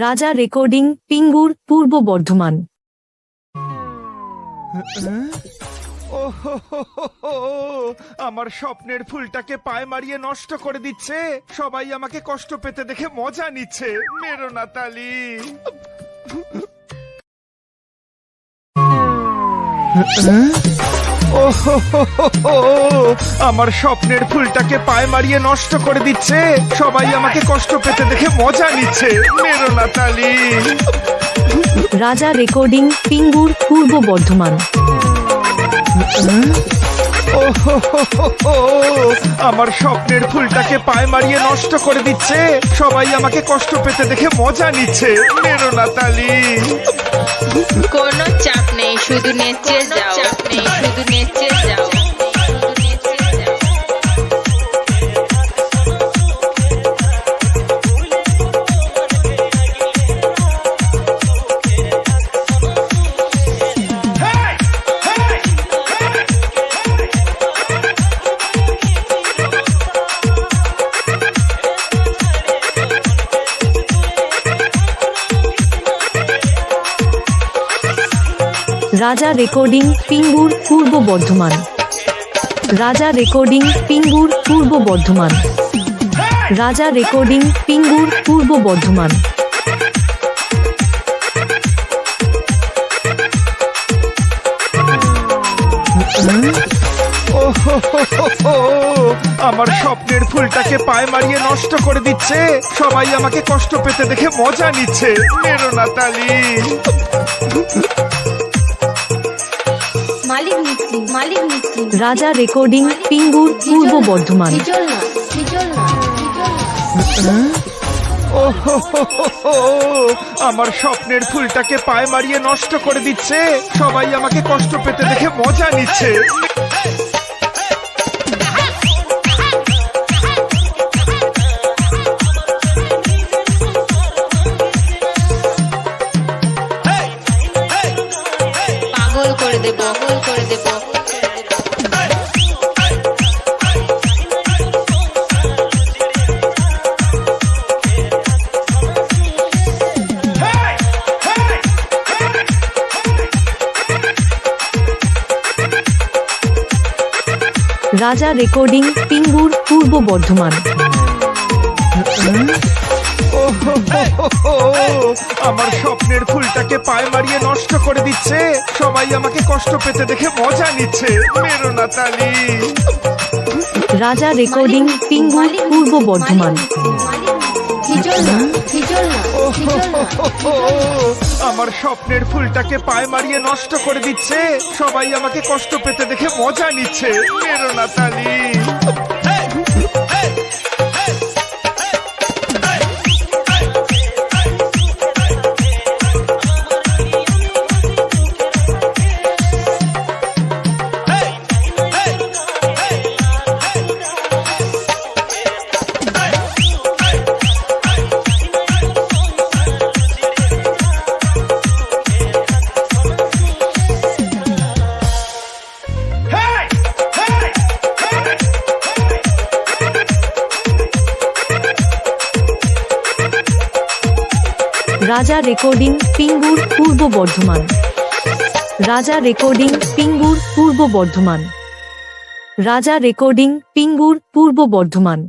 রাজা রেকর্ডিং পিঙ্গুর পূর্ব বর্ধমান। আমার স্বপ্নের ফুলটাকে পায়ে মারিয়ে নষ্ট করে দিচ্ছে। সবাই আমাকে কষ্ট পেতে দেখে মজা নিচ্ছে। মেরো না তালি ও আমার স্বপ্নের ফুলটাকে পায়ে মারিয়ে নষ্ট করে দিচ্ছে। সবাই আমাকে কষ্ট পেতে দেখে মজা নিচ্ছে। রাজা রেকর্ডিং, পিঙ্গুর পূর্ব বর্ধমান। আমার স্বপ্নের ফুলটাকে পায়ে মারিয়ে নষ্ট করে দিচ্ছে। সবাই আমাকে কষ্ট পেতে দেখে মজা নিচ্ছে। মেরো না তালি। কোনো চাপ নেই শুধু নেচে যাও। চাপ নেই শুধু নেচে রাজা রেকর্ডিং পিঙ্গুর পূর্ব বর্ধমান। রাজা রেকর্ডিং পিঙ্গুর পূর্ব বর্ধমান। রাজা রেকর্ডিং পিঙ্গুর পূর্ব বর্ধমান। আমার স্বপ্নের ফুলটাকে পায়ে মারিয়ে নষ্ট করে দিচ্ছে। সবাই আমাকে কষ্ট পেতে দেখে মজা নিচ্ছে। মেরো না তালি মালিক মিস্ত্রি মালিক মিস্ত্রি রাজা রেকর্ডিং পিঙ্গুর পূর্ব বর্ধমান। না না ও হো হো হো হো, আমার স্বপ্নের ফুলটাকে পায়ে মারিয়ে নষ্ট করে দিচ্ছে। সবাই আমাকে কষ্ট পেতে দেখে মজা নিচ্ছে। পাগল করে দেব। রাজা রেকর্ডিং পিঙ্গুর পূর্ব বর্ধমান। ও হো হো হো হো, আমার স্বপ্নের ফুলটাকে পায়ে মারিয়ে নষ্ট করে দিচ্ছে। সবাই আমাকে কষ্ট পেতে দেখে মজা নিচ্ছে। মেরো না তালি। রাজা রেকর্ডিং পিঙ্গুর পূর্ব বর্ধমান। আমার স্বপ্নের ফুলটাকে পায়ে মারিয়ে নষ্ট করে দিচ্ছে। সবাই আমাকে কষ্ট পেতে দেখে মজা নিচ্ছে। মেরো না তালি। রাজা রেকর্ডিং পিঙ্গুর পূর্ব বর্ধমান। রাজা রেকর্ডিং পিঙ্গুর পূর্ব বর্ধমান। রাজা রেকর্ডিং পিঙ্গুর পূর্ব বর্ধমান।